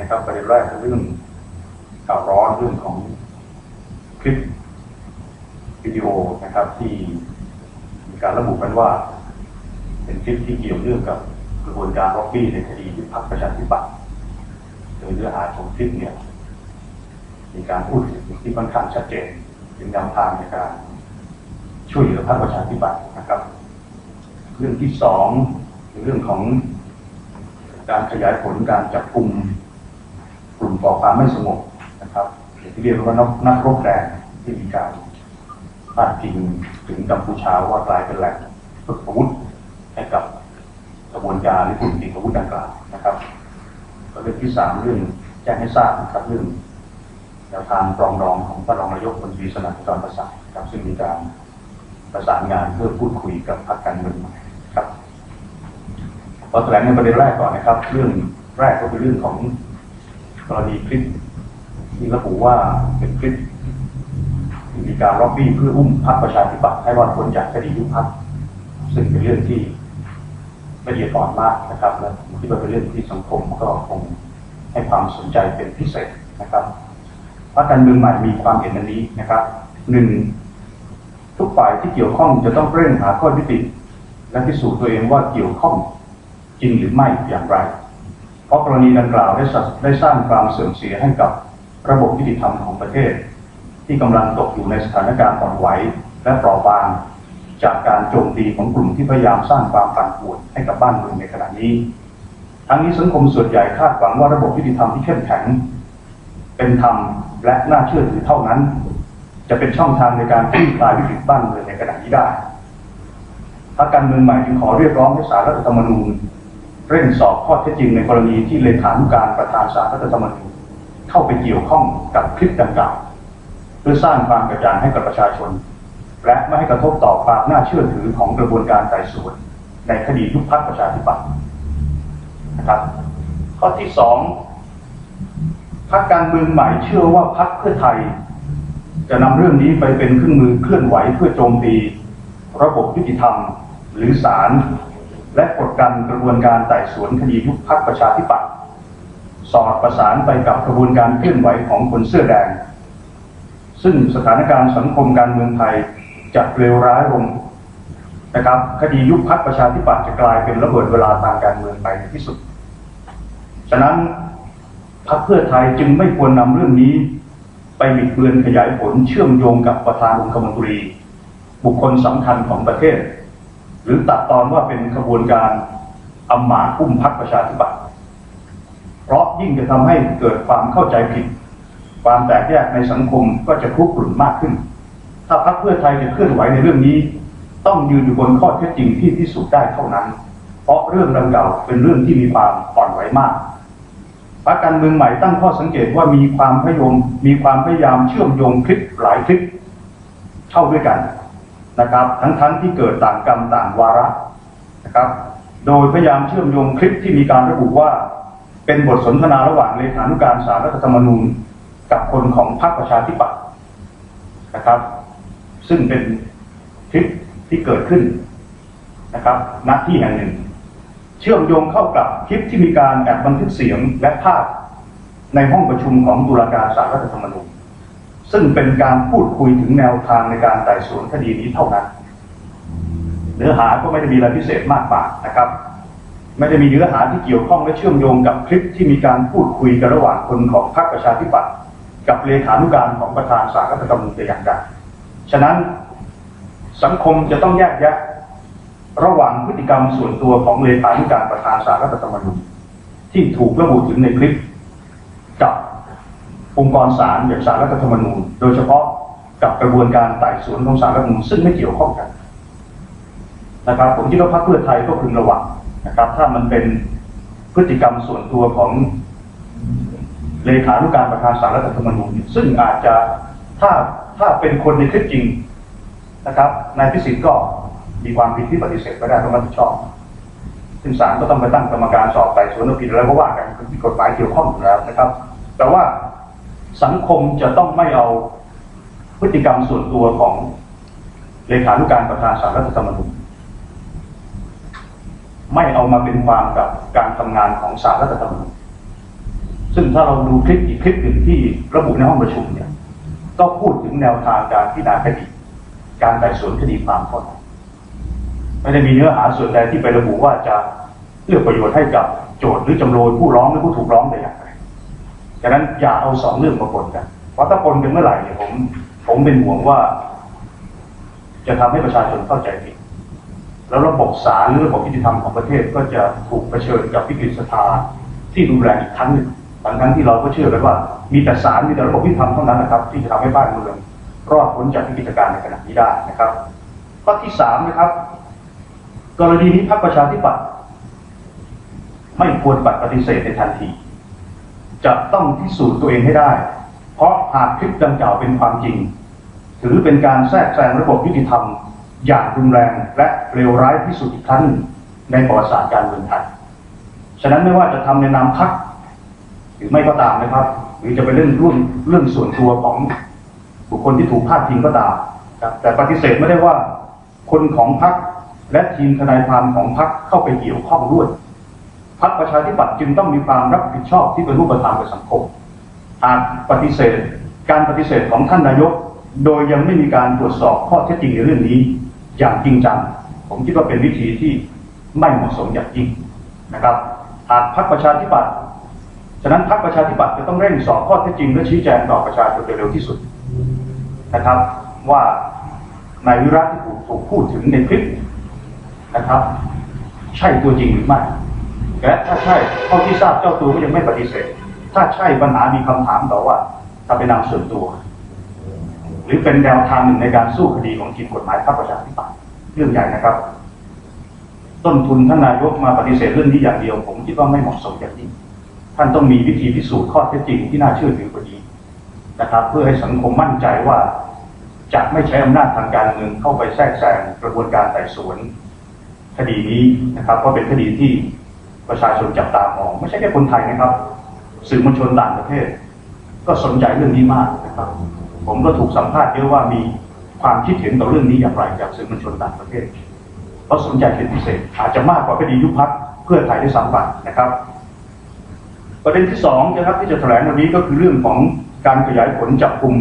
นะครับประเด็นแรกคือเรื่องข่าวร้อนเรื่องของคลิปวิดีโอนะครับที่มีการระบุกันว่า เป็นคลิปที่เกี่ยวเนื่องกับกระบวนการล็อบบี้ในคดียุบพักประชาธิปัตย์โดยเนื้อหาของคลิปเนี่ยมีการพูดถึงที่ค่อนข้างชัดเจนถึงแนวทางในการช่วยเหลือพรรคประชาธิปัตย์นะครับ เรื่องที่สองเรื่องของการขยายผลการจับกลุ่ม กลุ่มก่อความไม่สงบนะครับที่เรียกว่านักนักรบแดงที่มีการพาดพิงถึงกัมพูชาว่ากลายเป็นแหล่งฝึกอาวุธให้กับกระบวนการหรือกลุ่มติดอาวุธดังกล่าวนะครับก็เรื่องที่สามเรื่องแจ้งให้ทราบนะครับเรื่องแนวทางปรองดองของพระรองนายกคนตรีสนั่นจรประสาทครับซึ่งมีการประสานงานเพื่อพูดคุยกับพรรคการเมืองใหม่ครับขอแถลงในประเด็นแรกก่อนนะครับ เรื่องแรกก็เป็นเรื่องของ กรณีคลิปที่ระบุว่าเป็นคลิปมีการล็อบบี้เพื่ออุ้มพรรคประชาธิปัตย์ให้รอดพ้นจากคดียุบพรรคซึ่งเป็นเรื่องที่ละเอียดอ่อนมากนะครับและผมคิดว่าเป็นเรื่องที่สังคมก็คงให้ความสนใจเป็นพิเศษนะครับพรรคการเมืองใหม่มีความเห็นอันนี้นะครับหนึ่งทุกฝ่ายที่เกี่ยวข้องจะต้องเร่งหาข้อยุติและพิสูจน์ตัวเองว่าเกี่ยวข้องจริงหรือไม่อย่างไร เพราะกรณีดังกล่าวได้สได้สร้างความเสื่อมเสียให้กับระบบยุติธรรมของประเทศ ที่กำลังตกอยู่ในสถานการณ์อ่อนไหวและเปราะบางจากการโจมตีของกลุ่มที่พยายามสร้างความปั่นป่วนให้กับบ้านเมืองในขณะนี้ ทั้งนี้สังคมส่วนใหญ่คาดหวังว่าระบบยุติธรรมที่เข้มแข็ง เป็นธรรมและน่าเชื่อถือเท่านั้น จะเป็นช่องทางในการคลี่คลายวิกฤตบ้านเมืองในขณะนี้ได้พรรคการเมืองใหม่จึงขอเรียกร้องให้สารรัฐธรรมนูญ เร่งสอบข้อเท็จจริงในกรณีที่เลขานุการประธานสารรัฐธรรมนูญเข้าไปเกี่ยวข้องกับคลิปดังกล่าวเพื่อสร้างความกระจ่างให้กับประชาชน และไม่ให้กระทบต่อความน่าเชื่อถือของกระบวนการไต่สวนในคดียุบพักประชาธิปัตย์นะครับ ข้อที่สองพรรคการเมืองใหม่เชื่อว่าพรรคเพื่อไทย จะนำเรื่องนี้ไปเป็นเครื่องมือเคลื่อนไหวเพื่อโจมตี ระบบยุติธรรม หรือศาล และกดดันกระบวนการไต่สวนคดียุบพักประชาธิปัตย์สอดประสานไปกับกระบวนการเคลื่อนไหวของคนเสื้อแดง ซึ่งสถานการณ์สังคมการเมืองไทยจะเลวร้ายลงนะครับคดียุบพักประชาธิปัตย์จะกลายเป็นระเบิดเวลาทางการเมืองไปในที่สุด ฉะนั้นพรรคเพื่อไทยจึงไม่ควรนำเรื่องนี้ ไปบิดเบือนขยายผลเชื่อมโยงกับประธานองคมนตรี บุคคลสำคัญของประเทศ หรือตัดตอนว่าเป็นขบวนการอำมาอุ้มพักประชาธิปัตย์เพราะยิ่งจะทำให้เกิดความเข้าใจผิด ความแตกแยกในสังคมก็จะคุกกลุ่นมากขึ้น ถ้าพรรคเพื่อไทยจะเคลื่อนไหวในเรื่องนี้ ต้องยืนอยู่บนข้อเท็จจริงที่พิสูจน์ได้เท่านั้น เพราะเรื่องดังกล่าวเป็นเรื่องที่มีความอ่อนไหวมากพรรคการเมืองใหม่ตั้งข้อสังเกตว่ามีความพยายามมีความพยายามเชื่อมโยงคลิปหลายคลิปเข้าด้วยกัน นะครับ ทั้งทั้งที่เกิดต่างกรรมต่างวาระนะครับ โดยพยายามเชื่อมโยงคลิปที่มีการระบุว่า เป็นบทสนทนาระหว่างเลขานุการสารรัฐธรรมนูญ กับคนของพรรคประชาธิปัตย์นะครับ ซึ่งเป็นคลิปที่เกิดขึ้นนะครับณที่แห่งหนึ่ง เชื่อมโยงเข้ากับคลิปที่มีการแอบบันทึกเสียงและภาพในห้องประชุมของตุลาการศาลรัฐธรรมนูญ ซึ่งเป็นการพูดคุยถึงแนวทางในการไต่สวนคดีนี้เท่านั้น เนื้อหาก็ไม่ได้มีอะไรพิเศษมากกว่านะครับ ไม่ได้มีเนื้อหาที่เกี่ยวข้องและเชื่อมโยงกับคลิปที่มีการพูดคุยกันระหว่างคนของพรรคประชาธิปัตย์กับเลขานุการของประธานศาลรัฐธรรมนูญแต่อย่างใดฉะนั้นสังคมจะต้องแยกแยะระหว่างพฤติกรรมส่วนตัวของเลขานุการประธานศาลรัฐธรรมนูญที่ถูกระบุถึงในคลิป องค์กรศาลอย่างศาลรัฐธรรมนูญ โดยเฉพาะกับกระบวนการไต่สวนของศาลรัฐธรรมนูญซึ่งไม่เกี่ยวข้องกันนะครับ ผมคิดว่าพรรคเพื่อไทยก็พึงระวังนะครับ ถ้ามันเป็นพฤติกรรมส่วนตัวของเลขานุการประธานศาลรัฐธรรมนูญซึ่งอาจจะถ้าถ้าเป็นคนในคลิปจริงนะครับนายพิสิทธิ์ก็มีความผิดที่ปฏิเสธไม่ได้ต้องรับผิดชอบ ซึ่งศาลก็ต้องไปตั้งกรรมการสอบไต่สวนผิดอะไรก็ว่ากันมีกฎหมายเกี่ยวข้องอยู่แล้วนะครับ แต่ว่า สังคมจะต้องไม่เอาพฤติกรรมส่วนตัวของเลขานุการประธานสารรัฐธรรมนูญไม่เอามาเป็นความกับการทำงานของสารรัฐธรรมนูญซึ่งถ้าเราดูคลิปอีกคลิปหนึ่งที่ระบุในห้องประชุมเนี่ยก็พูดถึงแนวทางการพิจารณาคดีการไต่สวนคดีความเท่านั้นไม่ได้มีเนื้อหาส่วนใดที่ไประบุว่าจะเอื้อประโยชน์ให้กับโจทย์หรือจำเลยผู้ร้องหรือผู้ถูกร้องแต่อย่างใด ฉะนั้นอย่าเอาสองเรื่องมาปนกัน เพราะถ้าปนกันเมื่อไหร่เนี่ยผมผมเป็นห่วงว่า จะทำให้ประชาชนเข้าใจผิดแล้วระบบศาลหรือระบบยุติธรรมของประเทศก็จะถูกเผชิญกับวิกฤตสภาที่รุนแรงอีกครั้งหนึ่งทั้งทั้งที่เราก็เชื่อกันว่า มีแต่ศาลมีแต่ระบบยุติธรรมเท่านั้นนะครับ ที่จะทำให้บ้านเมืองรอดพ้นจากวิกฤตการณ์ในขณะนี้ได้นะครับข้อที่สามนะครับ กรณีนี้พรรคประชาธิปัตย์ไม่ควรปัดปฏิเสธในทันที จะต้องพิสูจน์ตัวเองให้ได้ เพราะหากคลิปดังกล่าวเป็นความจริง ถือเป็นการแทรกแซงระบบยุติธรรม อย่างรุนแรงและเลวร้ายที่สุดอีกครั้งหนึ่งในประวัติศาสตร์การเมืองไทย ฉะนั้นไม่ว่าจะทำในนามพักหรือไม่ก็ตามนะครับ หรือจะเป็นเรื่องรุ่นเรื่องส่วนตัวของบุคคลที่ถูกพาดพิงก็ตามแต่ปฏิเสธไม่ได้ว่า คนของพักและทีมทนายความของพักเข้าไปเกี่ยวข้องด้วย พักประชาธิปัตย์จึงต้องมีความรับผิดชอบที่เป็นรูปธรรมกับสังคมหากปฏิเสธการปฏิเสธของท่านนายก โดยยังไม่มีการตรวจสอบข้อเท็จจริงในเรื่องนี้อย่างจริงจัง ผมคิดว่าเป็นวิธีที่ไม่เหมาะสมอย่างยิ่งนะครับหากพรรคประชาธิปัตย์ฉะนั้นพรรคประชาธิปัตย์จะต้องเร่งสอบข้อเท็จจริงและชี้แจงต่อประชาชนโดยเร็วที่สุดนะครับว่านายวิรัตที่ถูกถูกพูดถึงในคลิปนะครับ ใช่ตัวจริงหรือไม่ และถ้าใช่เท่าที่ทราบเจ้าตัวก็ยังไม่ปฏิเสธ ถ้าใช่ปัญหามีคำถามต่อว่าถ้าเป็นนามส่วนตัว หรือเป็นแนวทางหนึ่งในการสู้คดีของทีมกฎหมายพรรคประชาธิปัตย์เรื่องใหญ่นะครับ ต้นทุนท่านนายกมาปฏิเสธเรื่องนี้อย่างเดียว ผมคิดว่าไม่เหมาะสมอย่างยิ่งท่านต้องมีวิธีพิสูจน์ข้อเท็จจริงที่น่าเชื่อถือกว่านี้นะครับ เพื่อให้สังคมมั่นใจว่าจะไม่ใช้อำนาจทางการเมืองเข้าไปแทรกแซงกระบวนการไต่สวนคดีนี้นะครับเพราะเป็นคดีที่ ประชาชนจับตามอง ไม่ใช่แค่คนไทยนะครับ สื่อมวลชนต่างประเทศ ก็สนใจเรื่องนี้มากนะครับ ผมก็ถูกสัมภาษณ์เยอะว่ามีความคิดเห็นต่อเรื่องนี้อย่างไรจากสื่อมวลชนต่างประเทศเขาสนใจเป็นพิเศษ อาจจะมากกว่าคดียุบพักเพื่อไทยด้วยซ้ำไปนะครับ ประเด็นที่สองนะครับที่จะแถลงวันนี้ก็คือเรื่องของการขยายผลจับกลุ่ม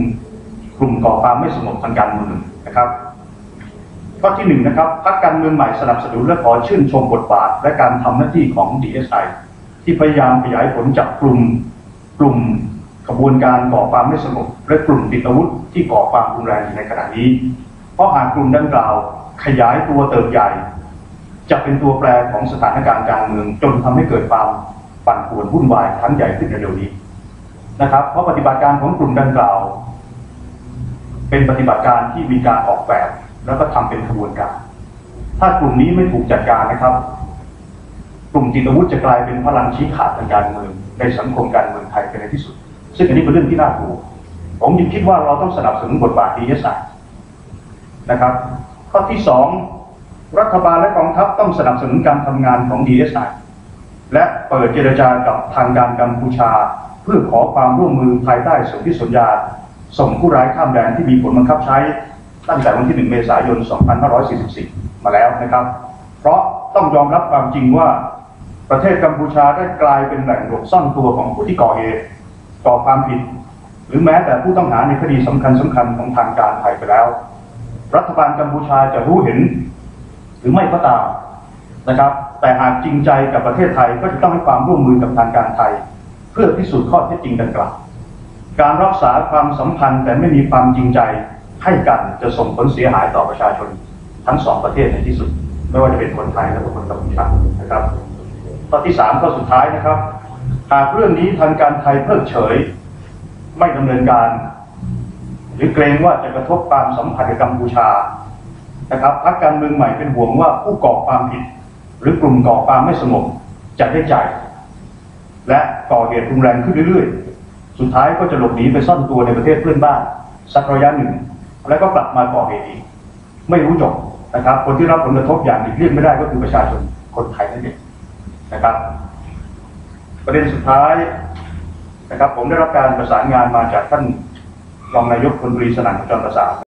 กลุ่มก่อความไม่สงบทางการเมืองนะครับ ข้อที่หนึ่งนะครับพรรคการเมืองใหม่สนับสนุนและขอชื่นชมบทบาท และการทำหน้าที่ของ DSI ที่พยายามขยายผลจับกลุ่มกลุ่มกระบวนการก่อความไม่สงบและกลุ่มติดอาวุธที่ก่อความรุนแรงในขณะนี้ เพราะหากกลุ่มดังกล่าวขยายตัวเติบใหญ่ จะเป็นตัวแปรของสถานการณ์การเมืองจนทำให้เกิดความปั่นป่วนวุ่นวายครั้งใหญ่ขึ้นในเร็วนี้นะครับ เพราะปฏิบัติการของกลุ่มดังกล่าว เป็นปฏิบัติการที่มีการออกแบบ แล้วก็ทำเป็นขบวนการ ถ้ากลุ่มนี้ไม่ถูกจัดการนะครับ กลุ่มติดอาวุธจะกลายเป็นพลังชี้ขาดทางการเมืองในสังคมการเมืองไทยเป็นในที่สุด ซึ่งอันนี้เป็นเรื่องที่น่ากลัวผมยังคิดว่าเราต้องสนับสนุนบทบาทดีเอสไนะครับ ข้อที่สองรัฐบาลและกองทัพต้องสนับสนุนการทำงานของ DSI และเปิดเจรจากับทางการกัมพูชา เพื่อขอความร่วมมือภายใต้สนธิสัญญา ส่งผู้ร้ายข้ามแดนที่มีผลบังคับใช้ ตั้งแต่วันที่ 1 เมษายน 2544 มาแล้วนะครับ เพราะต้องยอมรับความจริงว่าประเทศกัมพูชาได้กลายเป็นแหล่งหลบซ่อนตัวของผู้ที่ก่อเหตุก่อความผิด หรือแม้แต่ผู้ต้องหาในคดีสำคัญสคัญๆของทางการไทยไปแล้ว รัฐบาลกัมพูชาจะรู้เห็น หรือไม่ก็ตามนะครับ แต่หากจริงใจกับประเทศไทยก็จะต้องให้ความร่วมมือกับทางการไทย เพื่อพิสูจน์ข้อเท็จจริงดังกล่าวการรักษาความสัมพันธ์แต่ไม่มีความจริงใจ ให้กันจะส่งผลเสียหายต่อประชาชนทั้งสองประเทศในที่สุด ไม่ว่าจะเป็นคนไทยและคนกัมพูชานะครับข้อที่สามข้อสุดท้ายนะครับ หากเรื่องนี้ทางการไทยเพิกเฉย ไม่ดำเนินการ หรือเกรงว่าจะกระทบความสัมพันธ์กับกัมพูชานะครับพรรคการเมืองใหม่เป็นห่วงว่าผู้ก่อความผิด หรือกลุ่มก่อความไม่สงบจะได้ใจและก่อเหตุรุนแรงขึ้นเรื่อยๆ สุดท้ายก็จะหลบหนีไปซ่อนตัวในประเทศเพื่อนบ้านสักระยะหนึ่ง แล้วก็กลับมาก่อเหตุอีกไม่รู้จบนะครับ คนที่รับผลกระทบอย่างหลีกเลี่ยงไม่ได้ก็คือประชาชนคนไทยนั่นเองนะครับ ประเด็นสุดท้ายนะครับ ผมได้รับการประสานงานมาจากท่านรองนายกพลตรีสนั่นขจรประสาน